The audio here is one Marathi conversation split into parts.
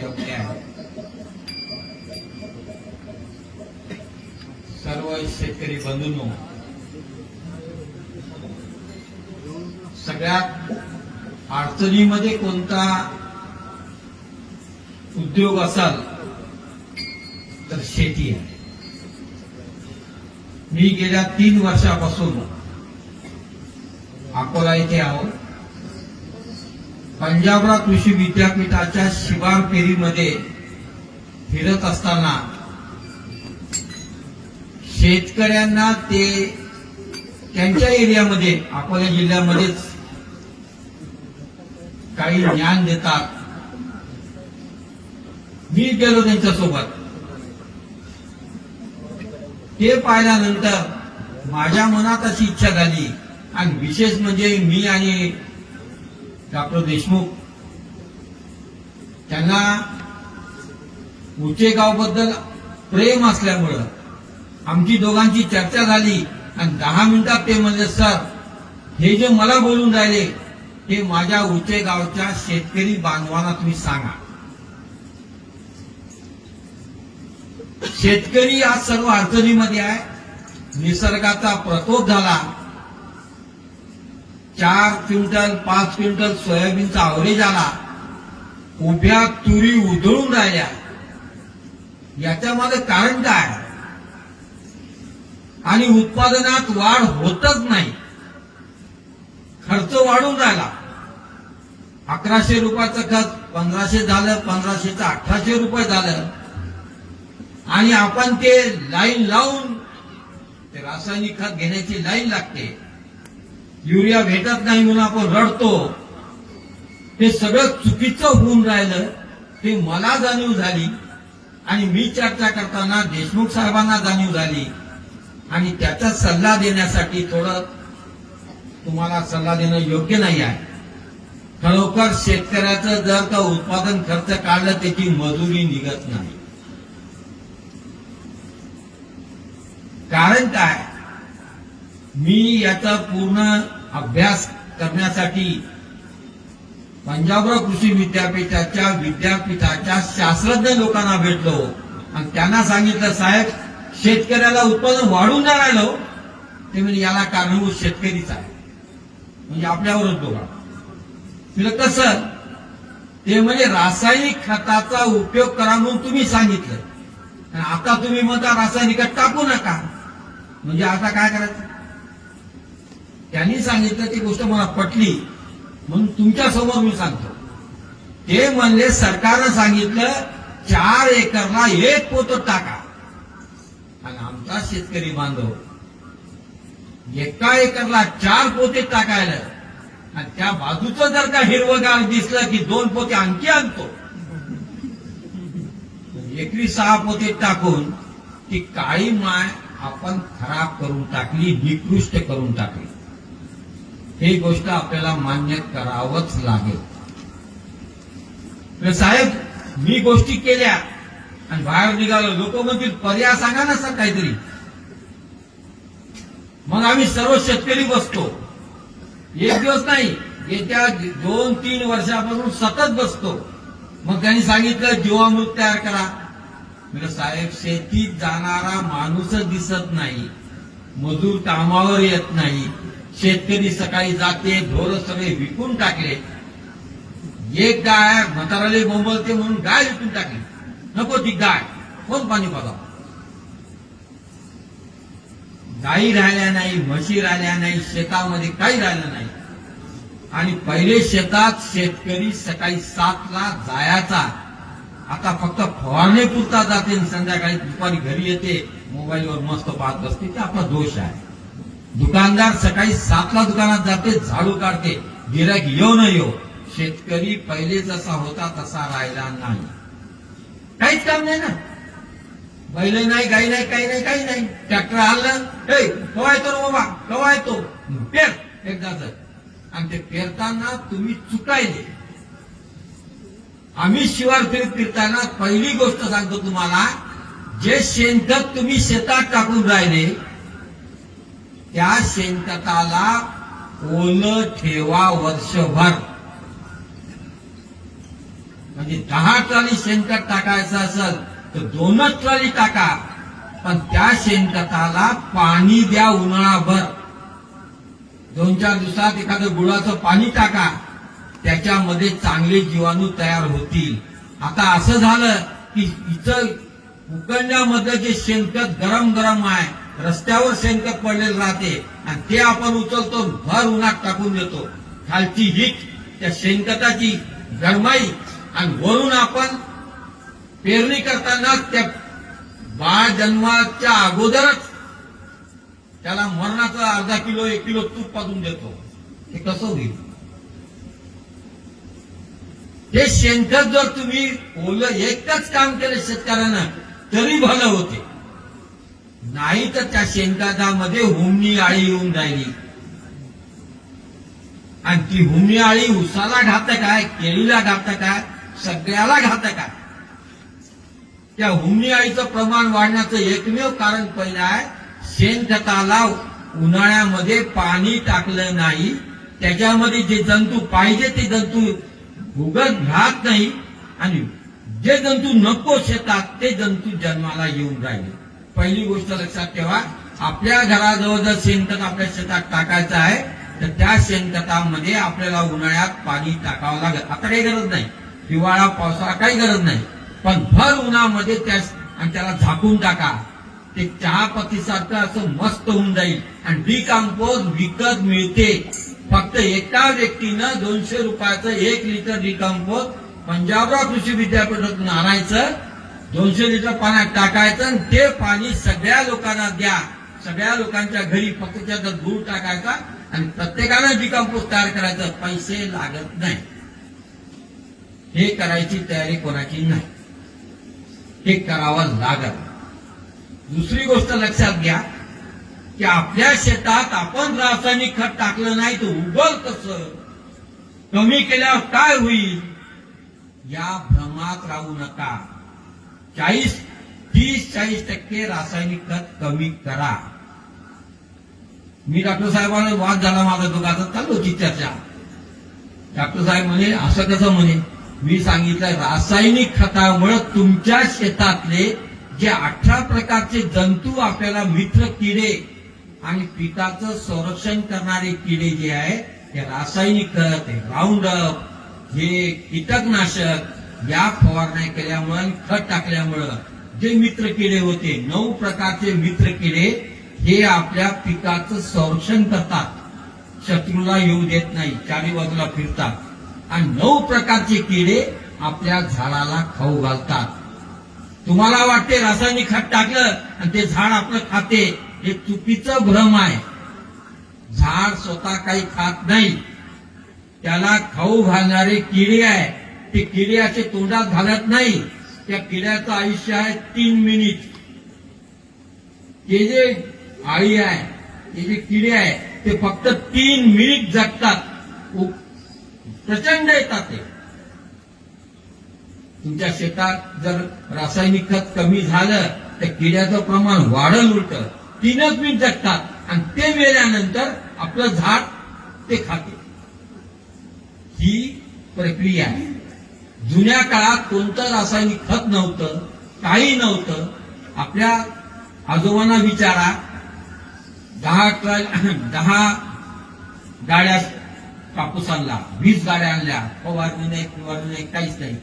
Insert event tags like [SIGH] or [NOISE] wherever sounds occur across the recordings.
योग्य आहे सर्व शेतकरी बंधूंनो सगळ्यात अडचणीमध्ये कोणता उद्योग असाल तर शेती आहे. मी गेल्या तीन वर्षापासून अकोला इथे आहोत. पंजाबराव कृषी विद्यापीठाच्या शिवार फेरीमध्ये फिरत असताना शेतकऱ्यांना ते त्यांच्या एरियामध्ये अकोला जिल्ह्यामध्येच काही ज्ञान देतात. मी गेलो त्यांच्यासोबत. ते पाहिल्यानंतर माझ्या मनात अशी इच्छा झाली. आणि विशेष म्हणजे मी आणि डॉक्टर देशमुख त्यांना उचेगावबद्दल प्रेम असल्यामुळं आमची दोघांची चर्चा झाली आणि दहा मिनिटात ते म्हणले सर हे जे मला बोलून राहिले ते माझ्या उचेगावच्या शेतकरी बांधवांना तुम्ही सांगा. शेतकरी आज सर्व अडचणीमध्ये आहे. निसर्गाचा प्रकोप झाला. चार क्विंटल पाच क्विंटल सोयाबीनचा आवरेज आला. उभ्या तुरी उधळून राहिल्या. याच्यामध्ये कारण काय? आणि उत्पादनात वाढ होतच नाही. खर्च वाढून राहिला. अकराशे रुपयाचं खत पंधराशे झालं पंधराशेचं अठराशे रुपये झालं. आणि आपण ते लाईन लावून ते रासायनिक खत घेण्याची लाईन लागते. युरिया भेटत नाही म्हणून आपण रडतो. ते सगळं चुकीचं होऊन राहिलं ते मला जाणीव झाली आणि मी चर्चा करताना देशमुख साहेबांना जाणीव झाली. आणि त्याचा सल्ला देण्यासाठी थोडं तुम्हाला सल्ला देणं योग्य नाही आहे. खरोखर शेतकऱ्याचं जर का उत्पादन खर्च काढलं त्याची मजुरी निघत नाही. कारण काय? मी याचा पूर्ण अभ्यास करण्यासाठी पंजाबराव कृषी विद्यापीठाच्या विद्यापीठाच्या शास्त्रज्ञ लोकांना भेटलो. आणि त्यांना सांगितलं साहेब शेतकऱ्याला उत्पादन वाढून नाही राहिलं. ते म्हणजे याला कारणीभूत शेतकरीच आहे. म्हणजे आपल्यावरच बघा तुला कसं? ते म्हणजे रासायनिक खताचा उपयोग करा म्हणून तुम्ही सांगितलं. आता तुम्ही म्हणता रासायनिक खत टाकू नका. म्हणजे आता काय करायचं? त्यांनी सांगितलं ती गोष्ट मला पटली. म्हणून तुमच्यासमोर मी सांगतो. ते म्हणले सरकारनं सांगितलं चार एकरला एक पोत टाका. आणि आमचा शेतकरी बांधव एका एकरला चार पोते टाकायला. आणि त्या बाजूचं जर का हिरवगार दिसलं की दोन पोते आणखी आणतो. एकरी सहा पोते टाकून ती काळी माय आपण खराब करून टाकली निकृष्ट करून टाकली. ही गोष्ट आपल्याला मान्य करावंच लागेल. साहेब मी गोष्टी केल्या आणि बाहेर निघालो. लोक म्हणतील पर्याय सांगा ना सर काहीतरी. मग आम्ही सर्व शेतकरी बसतो. एक दिवस नाही येत्या दोन तीन वर्षापासून सतत बसतो. मग त्यांनी सांगितलं जीवामृत तयार करा. म्हणजे साहेब शेतीत जाणारा माणूसच दिसत नाही. मजूर कामावर येत नाही. शेतकरी सकाळी जाते ढोर सगळे विकून टाकले. एक गाय म्हाताराले बोंबलते म्हणून गाय विकून टाकली. नको ती गाय. कोण पाणी बघा गायी राहिल्या नाही म्हशी राहिल्या नाही शेतामध्ये काही राहिलं नाही. आणि पहिले शेतात शेतकरी सकाळी सातला जायचा. आता फक्त फवारणी पुरता जाते आणि संध्याकाळी दुपारी घरी येते मोबाईलवर मस्त पाहत असते ते आपला दोष आहे. दुकानदार सकाळी सातला दुकानात जाते झाडू काढते. गिराक येऊ न येऊ. शेतकरी पहिले जसा होता तसा राहिला नाही. काहीच काम नाही ना. बैल नाही गाई नाही काही नाही काही नाही. ट्रॅक्टर आलं हे कवा येतो ना बाबा? कवा येतो? पेर एकदाच आणि ते पेरताना तुम्ही चुकायले. आम्ही शिवार फिरत फिरताना पहिली गोष्ट सांगतो तुम्हाला जे शेणखत तुम्ही शेतात टाकून राहिले त्या शेणखताला ओलं ठेवा वर्षभर. म्हणजे दहा ट्रॉली शेणखत टाकायचं असेल तर दोनच ट्रॉली टाका. पण त्या शेणखताला पाणी द्या उन्हाळाभर. दोन चार दिवसात एखादं गुळाचं पाणी टाका. त्याच्यामध्ये चांगले जीवाणू तयार होतील. आता असं झालं की इथं उकंड्यामध्ये जे शेणखत गरम गरम आहे रस्त्यावर शेणखत पडलेलं राहते आणि ते आपण उचलतो भर उन्हात टाकून देतो. खालची हीट त्या शेणखताची गरमाई आणि वरून आपण पेरणी करताना त्या बाळ जन्माच्या अगोदरच त्याला मरणाचं अर्धा किलो एक किलो तूप पाजून देतो. हे कसं होईल? हे शेणखत जर तुम्ही ओलं एकच काम केलं शेतकऱ्यांना तरी भलं होते. नाही तर त्या शेणखतामध्ये हुमणी आळी येऊन राहिली. आणि ती हुमणी आळी उसाला घातक आहे केळीला घातक आहे सगळ्याला घातक काय त्या हुमणी आळीचं प्रमाण वाढण्याचं एकमेव कारण पहिलं आहे शेणखताला उन्हाळ्यामध्ये पाणी टाकलं नाही. त्याच्यामध्ये जे जंतू पाहिजे ते जंतू भुगत राहत नाही. आणि जे जंतू नको शेतात ते जंतू जन्माला येऊन राहिले. पहिली गोष्ट लक्षात ठेवा. आपल्या घराजवळ जर शेणखत आपल्या शेतात टाकायचं आहे तर त्या शेणखतामध्ये आपल्याला उन्हाळ्यात पाणी टाकावं लागेल. आता काही गरज नाही. हिवाळा पावसाळा काही गरज नाही. पण भर उन्हामध्ये त्या आणि त्याला झाकून टाका. ते चहापत्तीसारखं असं मस्त होऊन जाईल. आणि डिकम्पोज विकत मिळते. फक्त एका व्यक्तीनं दोनशे रुपयाचं एक लिटर डिकम्पोज पंजाबराव कृषी विद्यापीठातून आणायचं. दोनशे लिटर पाण्यात टाकायचं आणि ते पाणी सगळ्या लोकांना द्या. सगळ्या लोकांच्या घरी फक्त धूर टाकायचा आणि प्रत्येकानं डिकम्पोज तयार करायचं. पैसे लागत नाही. हे करायची तयारी कोणाची नाही. हे करावं लागत दुसरी गोष्ट लक्षात घ्या की आपल्या शेतात आपण रासायनिक खत टाकलं नाही तर उगल कसं? कमी केल्यावर काय होईल? या भ्रमात राहू नका. चाळीस तीस चाळीस टक्के रासायनिक खत कमी करा. मी डॉक्टर साहेबांना वाद झाला माझा दोघाचा चालू होती चर्चा. डॉक्टर साहेब म्हणे असं कसं म्हणे? मी सांगितलं रासायनिक खतामुळे तुमच्या शेतातले जे अठरा प्रकारचे जंतू आपल्याला मित्र किडे आणि पिकाचं संरक्षण करणारे किडे जे आहे ते रासायनिक खत हे राऊंड अप हे कीटकनाशक या फवारण्या केल्यामुळे खत टाकल्यामुळं जे मित्र किडे होते नऊ प्रकारचे मित्र किडे हे आपल्या पिकाचं संरक्षण करतात. शत्रूला येऊ देत नाही चारी बाजूला फिरतात. आणि नऊ प्रकारचे किडे आपल्या झाडाला खाऊ घालतात. तुम्हाला वाटते रासायनिक खत टाकलं आणि ते झाड आपलं खाते हे चुकीचं भ्रम आहे. झाड स्वतः काही खात नाही. त्याला खाऊ घालणारे किडे आहे ते किडे असे तोंडात घालत नाही. त्या किड्याचं आयुष्य आहे तीन मिनिट. ते जे आळी आहे ते जे किडे आहे ते फक्त तीन मिनिट जगतात. प्रचंड येतात ते. तुमच्या शेतात जर रासायनिक खत कमी झालं तर किड्याचं प्रमाण वाढल उलट. तीनच मिनिट जगतात. आणि ते मेल्यानंतर आपलं झाड ते खाते. ही प्रक्रिया आहे. जुन्या काळात कोणतं रासायनिक खत नव्हतं काही नव्हतं. आपल्या आजोबांना विचारा दहा [CLEARS THROAT] दहा गाड्या कापूस आणला वीस गाड्या आणल्या फवारणी नाही फवारणी नाही काहीच नाही.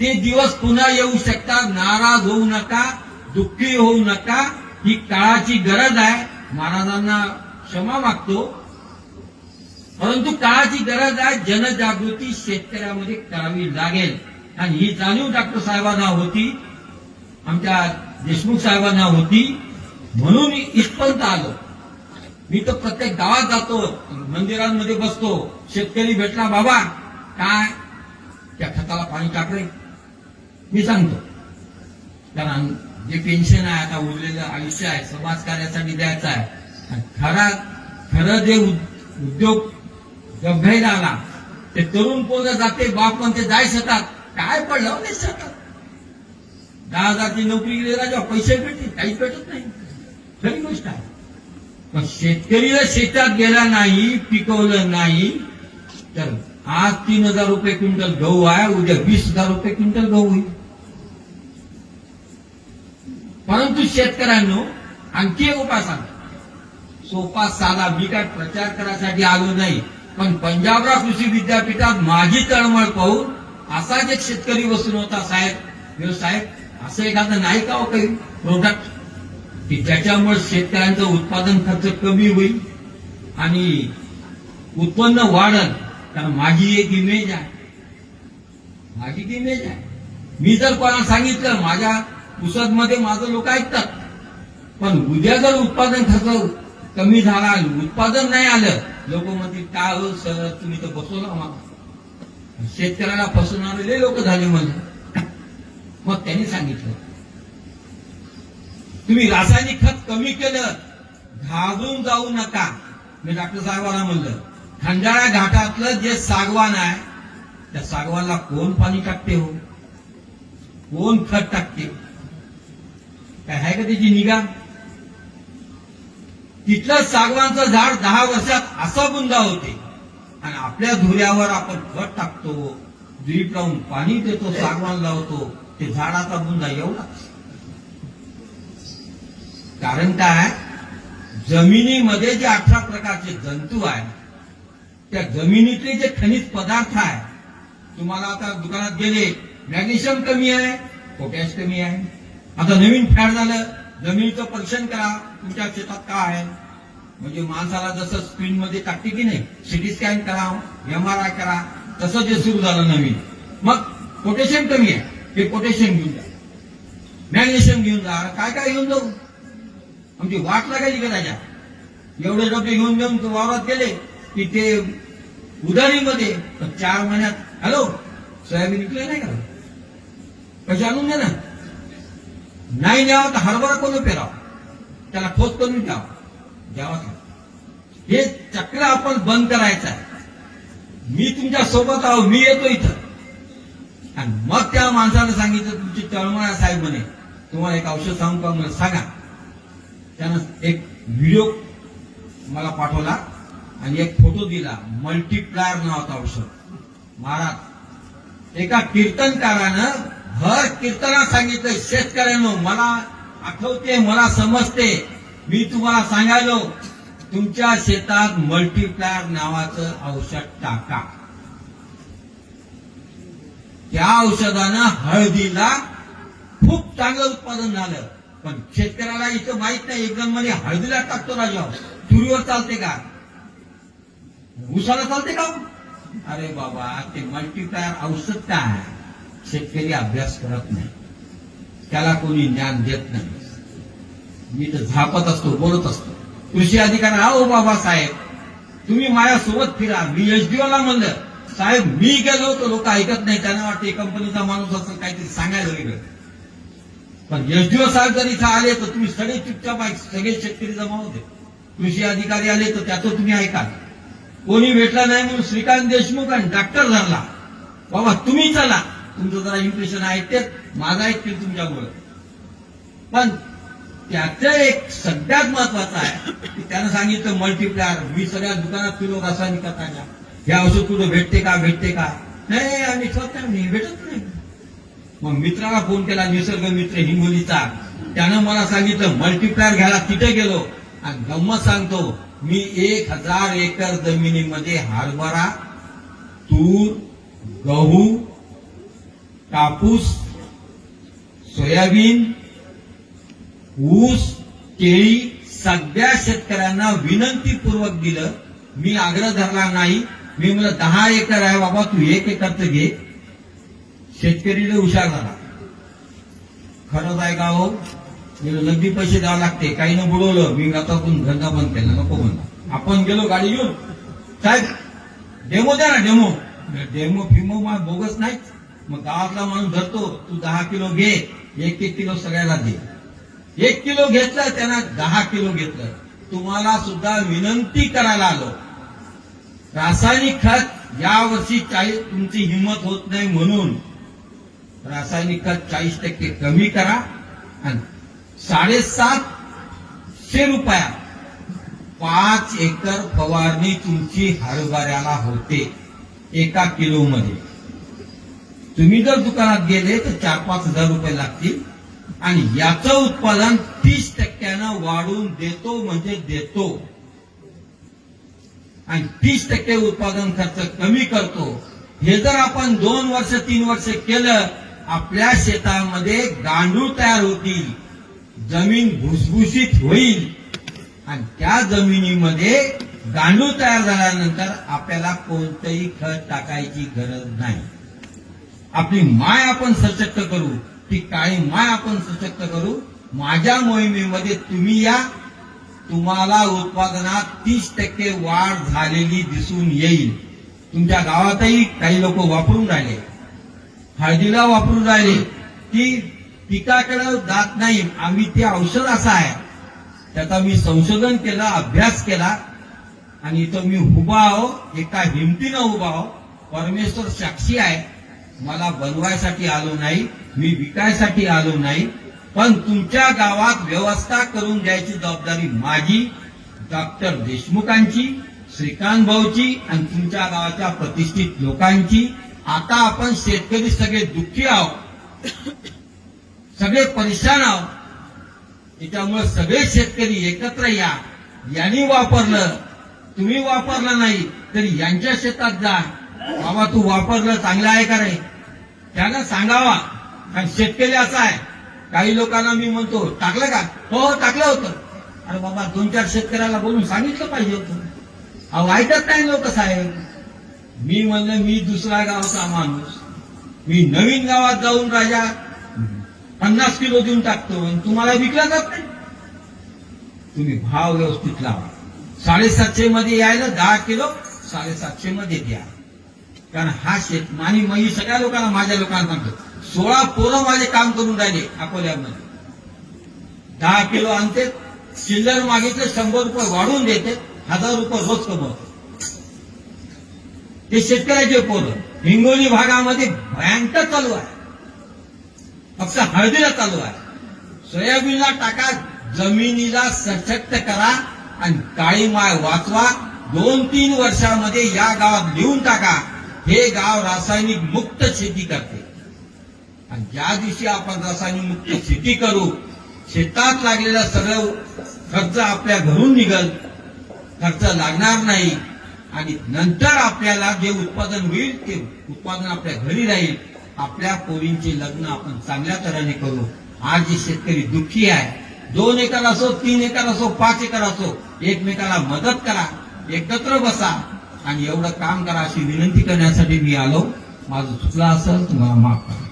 ते दिवस पुन्हा येऊ शकतात नाराज होऊ नका दुःखी होऊ नका. ही काळाची गरज आहे. महाराजांना क्षमा मागतो. परंतु काळाची गरज आहे जनजागृती शेतकऱ्यामध्ये करावी लागेल. आणि ही जाणीव डॉक्टर साहेबांना होती आमच्या देशमुख साहेबांना होती. म्हणून मी इथपर्यंत आलो. मी तर प्रत्येक गावात जातो मंदिरांमध्ये बसतो. शेतकरी भेटला बाबा काय? त्या खताला पाणी टाकले. मी सांगतो. कारण जे पेन्शन आहे आता उरलेलं आयुष्य आहे समाज कार्यासाठी द्यायचं आहे. खरा खरं जे उद्योग गभ्याला आला ते तरुण पोर जाते बाप म्हणते जाय शेतात. काय पडलं? नाही शेतात. दहा हजारची नोकरी गेली जेव्हा पैसे भेटतील काहीच भेटत नाही. खरी गोष्ट आहे. पण शेतकरी शेतात गेला नाही पिकवलं नाही तर आज तीन हजार रुपये क्विंटल गहू आहे उद्या वीस हजार रुपये क्विंटल गहू होईल परंतु शेतकऱ्यांनो आणखी एक उपाय सांगा. सोपा साधा मी काय प्रचार करायसाठी आलो नाही. पण पंजाबराव कृषी विद्यापीठात माझी तळमळ पाहून असाच एक शेतकरी बसून होता साहेब. साहेब असं एखादं नाही का हो काही प्रोडक्ट की ज्याच्यामुळे शेतकऱ्यांचं उत्पादन खर्च कमी होईल आणि उत्पन्न वाढल? कारण माझी एक इमेज आहे. माझी एक इमेज आहे. मी जर कोणाला सांगितलं माझ्या पुसदमध्ये माझं लोक ऐकतात पण उद्या जर उत्पादन खर्च कमी झाला उत्पादन नाही आलं लोक म्हणतील काय हो सर? तुम्ही तर बसवला आम्हाला. शेतकऱ्याला फसवणारे लोक झाले म्हणजे मग त्यांनी सांगितलं तुम्ही रासायनिक खत कमी केलं घाबरून जाऊ नका. मी डॉक्टर साहेबांना म्हणलं खंडाळा घाटातलं जे सागवान आहे त्या सागवानला कोण पाणी टाकते हो? कोण खत टाकते? काय आहे का त्याची निगा? तिथलं सागवानचं झाड दहा वर्षात असा बुंदा होते. आणि आपल्या धुऱ्यावर आपण खत टाकतो द्वीप लावून पाणी देतो सागवान लावतो ते झाडाचा बुंदा एवढा कारण काय? जमिनीमध्ये जे अठरा प्रकारचे जंतू आहे त्या जमिनीतले जे खनिज पदार्थ आहे तुम्हाला आता दुकानात गेले मॅग्नेशियम कमी आहे पोटॅश कमी आहे. आता नवीन फॅड झालं जमिनीचं परीक्षण करा. तुमच्या शेतात काय आहे? म्हणजे माणसाला जसं स्क्रीन मध्ये टाकते की नाही सिटी स्कॅन करा एम आर आय करा तसं जे सुरू झालं नवीन. मग पोटॅशियम कमी आहे ते पोटॅशियम घेऊन जा. मॅग्नेशियम घेऊन जा. काय काय घेऊन जाऊ? आमची वाट लागायची का त्याच्या? एवढे डबे घेऊन घेऊन वावरात गेले की ते उदारीमध्ये चार महिन्यात हॅलो सोयाबीन विकले नाही का? पैसे आणून द्या ना. नाही द्यावं तर हरभरा कोण पेराव? त्याला ठोस करून घ्यावा. द्यावा का? हे चक्र आपण बंद करायचं आहे. मी तुमच्यासोबत आहो मी येतो इथं. आणि मग त्या माणसानं सांगितलं तुमची तळमळा साहेब म्हणे. तुम्हाला एक औषध सांगू का? मला सांगा. त्यानं एक व्हिडिओ मला पाठवला आणि एक फोटो दिला. मल्टीप्लायर नावाचा औषध. महाराज एका कीर्तनकारानं भर कीर्तनात सांगितलं शेतकऱ्यांनो मला आठवते मला समजते. मी तुम्हाला सांगायलो तुमच्या शेतात मल्टीप्लायर नावाचं औषध टाका. त्या औषधानं हळदीला खूप चांगलं उत्पादन झालं. पण शेतकऱ्याला इथं माहीत नाही एकदम मध्ये हळदीला टाकतो राजा. तुरीवर चालते का? उसाला चालते का? अरे बाबा ते मल्टीप्लायर औषध काय? शेतकरी अभ्यास करत नाही. त्याला कोणी ज्ञान देत नाही. मी तर झापत असतो बोलत असतो. कृषी अधिकारी हो बाबा साहेब तुम्ही माझ्यासोबत फिरा. मी एचडीओला म्हणलं साहेब मी गेलो तर लोक ऐकत नाही. त्यांना वाटते कंपनीचा माणूस असं काहीतरी सांगायला वेगळं. पण एसडीओ साहेब जर इथं आले तर तुम्ही सगळे चुपचाप सगळे शेतकरी जमा होते. कृषी अधिकारी आले तर त्याचं तुम्ही ऐका. कोणी भेटला नाही म्हणून श्रीकांत देशमुख आणि डॉक्टर धरला बाबा तुम्ही चला. तुमचं जरा इम्प्रेशन आहे तेच मागा ऐकतील तुमच्यामुळं. पण त्याचं एक सगळ्यात महत्वाचं आहे की त्यानं सांगितलं मल्टीप्लायर मी सगळ्या दुकानात फिरो रासायनिक खताच्या हे औषध कुठं भेटते का भेटते का? नाही आम्ही स्वतः नाही भेटत नाही. मग मित्राला फोन केला निसर्ग मित्र हिंगोलीचा. त्यानं मला सांगितलं मल्टीप्लायर घ्यायला तिथे गेलो. आणि गंमत सांगतो मी एक हजार एकर जमिनीमध्ये हरभरा तूर गहू कापूस सोयाबीन ऊस केळी सगळ्या शेतकऱ्यांना विनंतीपूर्वक दिलं. मी आग्रह धरला नाही. मी म्हणलं दहा एकर आहे बाबा तू एक एकरचं घे. शेतकरीला हुशार झाला. खरंच आहे का हो? मी नगदी पैसे द्यावे लागते. काही न बुडवलं. मी आता पण धंदा बंद केला. नको बंद आपण गेलो गाडी घेऊन साहेब डेमो द्या ना डेमो. डेमो फिमो मा बोगस नाही मग गावातला माणूस धरतो तू दहा किलो घे एक एक किलो सगळ्याला दे. एक किलो घेतलं त्यांना दहा किलो घेतलं. तुम्हाला सुद्धा विनंती करायला आलो. रासायनिक खत यावर्षी चाळीस तुमची हिंमत होत नाही म्हणून. रासायनिक खत चाळीस टक्के कमी करा आणि साडेसातशे रुपया पाच एकर फवारणी तुमची हरभऱ्याला होते एका किलो मध्ये तुम्ही जर दुकानात गेले तर चार पाच हजार रुपये लागतील. आणि याचं उत्पादन तीस टक्क्यानं वाढवून देतो म्हणजे देतो. आणि तीस टक्के उत्पादन खर्च कमी करतो. हे जर आपण दोन वर्ष तीन वर्ष केलं आपल्या शेतामध्ये गांडूळ तयार होतील. जमीन भुसभुशीत होईल. आणि त्या जमिनीमध्ये गांडूळ तयार झाल्यानंतर आपल्याला कोणतंही खत टाकायची गरज नाही. आपली माय आपण सशक्त करू ती काळी माय आपण सशक्त करू माझ्या मोहिमेमध्ये तुम्ही या. तुम्हाला उत्पादनात तीस टक्के वाढ झालेली दिसून येईल. तुमच्या गावातही काही लोक वापरून राहिले. हळदीला वापरून राहिले की पिकाकडे जात नाही. आम्ही ते औषध असं आहे. त्याचा मी संशोधन केलं अभ्यास केला. आणि इथं मी उभा आहो एका हिमतीनं उभा आहो. परमेश्वर साक्षी आहे. मला बनवायसाठी आलो नाही मी विकायसाठी आलो नाही पण तुमच्या गावात व्यवस्था करून द्यायची जबाबदारी माझी डॉक्टर देशमुखांची श्रीकांत भाऊची आणि तुमच्या गावाच्या प्रतिष्ठित लोकांची. आता आपण शेतकरी सगळे दुःखी आहोत. सगळे परेशान आहोत. त्याच्यामुळे सगळे शेतकरी एकत्र या. यांनी वापरलं. तुम्ही वापरलं नाही तरी यांच्या शेतात जा. बाबा तू वापरलं चांगलं आहे का रे? त्यांना सांगावा. कारण शेतकरी असा आहे. काही लोकांना मी म्हणतो टाकलं का? हो हो, टाकलं होतं. अरे बाबा दोन चार शेतकऱ्याला बोलून सांगितलं पाहिजे होतं. अहो ऐकत नाही लोक साहेब. मी म्हणलं मी दुसरा गावचा माणूस. मी नवीन गावात जाऊन राजा पन्नास किलो देऊन टाकतो. आणि तुम्हाला विकला जात नाही. तुम्ही भाव व्यवस्थित लावा. साडेसातशे मध्ये यायला दहा किलो साडेसातशे मध्ये द्या. कारण हा शेत आणि मी सगळ्या लोकांना माझ्या लोकांना सांगतो. सोळा पोरं माझे काम करून राहिले अकोल्यामध्ये. दहा किलो आणते चिल्लर मागितले शंभर रुपये वाढवून देते हजार रुपये रोज कमवते. ते शेतकऱ्याचे पोरं. हिंगोली भागामध्ये भयंकर चालू आहे. फक्त हळदीला चालू आहे. सोयाबीनला टाका जमिनीला सशक्त करा आणि काळी माय वाचवा. दोन तीन वर्षामध्ये या गावात लिहून टाका. हे गाव रासायनिक मुक्त शेती करते. आणि ज्या दिवशी आपण रासायनिक मुक्त शेती करू शेतात लागलेला सगळं खर्च आपल्या घरून निघल खर्च लागणार नाही आणि नंतर आपल्याला जे उत्पादन होईल ते उत्पादन आपल्या घरी राहील आपल्या पोरींचे लग्न आपण चांगल्या तऱ्हेने करू. आज जे शेतकरी दुःखी आहे दोन एकर असो तीन एकर असो पाच एकर असो एकमेकाला मदत करा एकत्र बसा आणि एवढं काम करा अशी विनंती करण्यासाठी मी आलो. माझं चुकलं असेल तुम्हाला माफ करा.